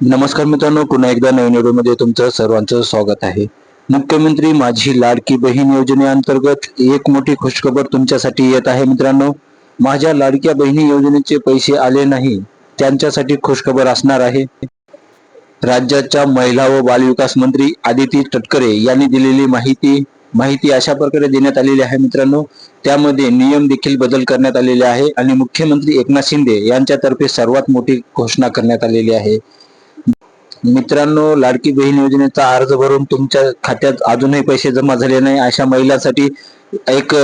नमस्कार मित्रांनो पुन्हा एकदा नवीन व्हिडिओमध्ये तुमचं सर्वांचं स्वागत आहे. मुख्यमंत्री माझी लाडकी बहीण योजनेअंतर्गत एक मोठी खुशखबर तुमच्यासाठी येत आहे मित्रांनो. माझ्या लाडक्या बहिणी योजनेचे पैसे आले नाही त्यांच्यासाठी खुशखबर असणार आहे. राज्याच्या महिला व बालविकास मंत्री आदिती तटकरे यांनी दिलेली माहिती माहिती अशा प्रकारे देण्यात आलेली आहे मित्रांनो. त्यामध्ये नियम देखील बदल करण्यात आलेले आहे आणि मुख्यमंत्री एकनाथ शिंदे यांच्यातर्फे सर्वात मोठी घोषणा करण्यात आलेली आहे. मित्रांनो लाडकी बहीण योजनेचा अर्ज भरून तुमच्या खात्यात अजूनही पैसे जमा झाले नाही. अशा महिलांसाठी एक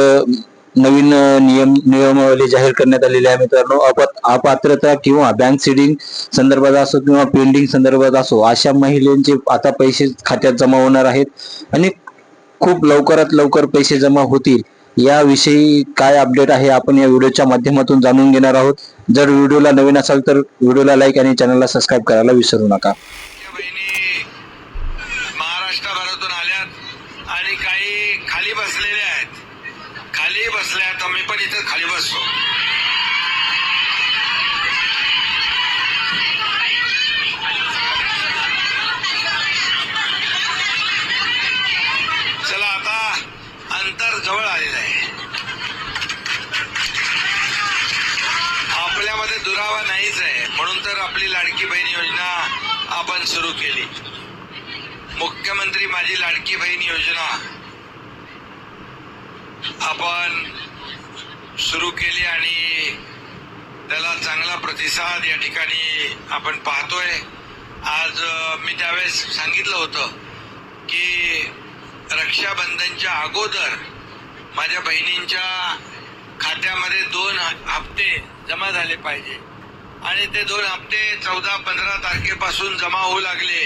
नवीन नियम नियमावली जाहीर करण्यात आलेली आहे मित्रांनो. अपात्रता किंवा बँक सिडिंग संदर्भात असो किंवा पेंडिंग संदर्भात असो अशा महिलांचे आता पैसे खात्यात जमा होणार आहेत. आणि खूप लवकरात लवकर पैसे जमा होतील. याविषयी काय अपडेट आहे आपण या व्हिडिओच्या माध्यमातून जाणून घेणार आहोत. जर व्हिडिओला नवीन असाल तर व्हिडिओला लाईक आणि चॅनलला सबस्क्राईब करायला विसरू नका. या महाराष्ट्रभरातून आल्यात आणि काही खाली बसलेले आहेत. खाली बसल्या तर मी पण इथं खाली बसतो तर आपली लाडकी बहीण योजना आपण सुरू केली. मुख्यमंत्री माझी लाडकी बहीण योजना आपण सुरू केली आणि त्याला चांगला प्रतिसाद या ठिकाणी आपण पाहतोय. आज मी त्यावेळेस सांगितलं होतं की रक्षाबंधनच्या अगोदर माझ्या बहिणींच्या खात्यामध्ये दोन हप्ते जमा झाले पाहिजे. आणि ते दोन हप्ते चौदा पंधरा तारखेपासून जमा होऊ लागले.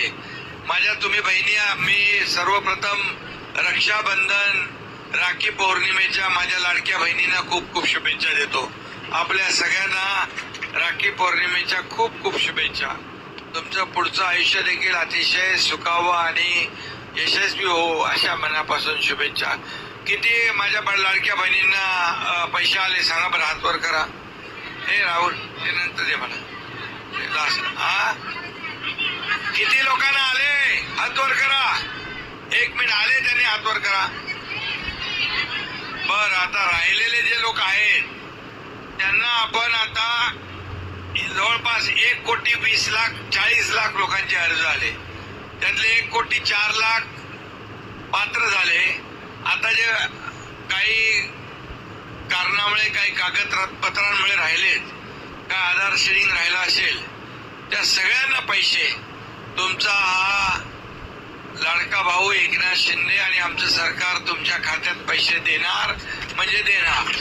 माझ्या तुम्ही बहिणी मी सर्वप्रथम रक्षाबंधन राखी पौर्णिमेच्या माझ्या लाडक्या बहिणींना खूप खूप शुभेच्छा देतो. आपल्या सगळ्यांना राखी पौर्णिमेच्या खूप खूप शुभेच्छा. तुमचं पुढचं आयुष्य देखील अतिशय सुखावं आणि यशस्वी हो अशा मनापासून शुभेच्छा. किती माझ्या लाडक्या बहिणींना पैसे आले सांगा बरं हातवर करा. हे राहुल ते नंतर दे ते हा किती लोकांना आले? हातवर करा. एक मिनिट आले त्यांनी हातवर करा. बर आता राहिलेले जे लोक आहेत त्यांना आपण आता जवळपास एक कोटी वीस लाख चाळीस लाख लोकांचे अर्ज आले. त्यातले एक कोटी चार लाख पात्र झाले. आता जे काही कारणामुळे काही कागदपत्रांमुळे राहिलेत काय आधार शेडिंग राहिला असेल त्या सगळ्यांना पैसे. तुमचा हा लाडका भाऊ एकनाथ शिंदे आणि आमचं सरकार तुमच्या खात्यात पैसे देणार म्हणजे देणार.